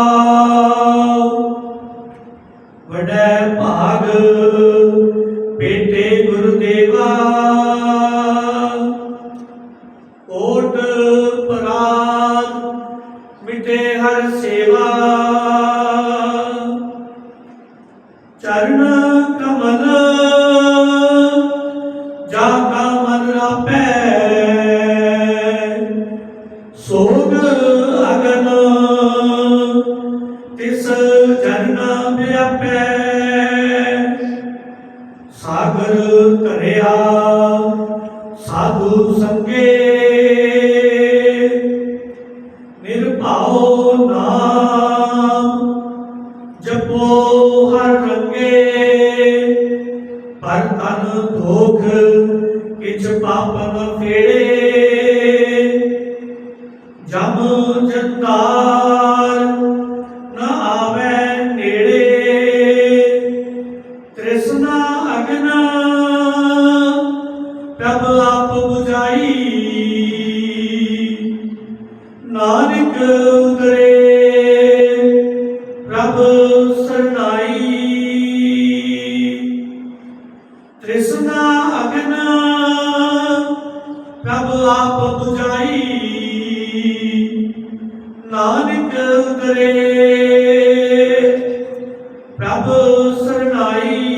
ਰਹਾਉ ਵਡੈ ਭਾਗ ਬੇਟੇ ਗੁਰਦੇਵਾ ਓਟ ਪਰਾਤ ਮਿਟੇ ਹਰ ਸੇਵਾ। ਚਰਨ ਕਮਲ ਜਾ ਕਾ ਮਨ ਰਾਪੈ ਸੋਗ ਸਾਗਰ ਧਰਿਆ ਸਾਧੂ ਸੰਗੇ। ਨਿਰਭਉ ਨਾਮ, ਜਪੋ ਹਰ ਰੰਗੇ। ਪਰ ਤਨ ਧੋਖ ਕਿਛ ਪਾਪ ਨ ਫੇੜੇ। ਜਮ ਜੰਤਾਰ ਨ ਆਵੇ ਨੇੜੇ। ਤ੍ਰਿਸ਼ਨਾ ਅਗਨ ਪ੍ਰਭ ਆਪ 부ਝਾਈ ਨਾਨਕ ਉਦਰੇ ਪ੍ਰਭ ਸਰਨਾਈ ਤ੍ਰਿਸ਼ਨਾ ਅਗਨ ਪ੍ਰਭ ਆਪ 부ਝਾਈ ਨਾਨਕ ਉਦਰੇ ਪ੍ਰਭ ਸਰਨਾਈ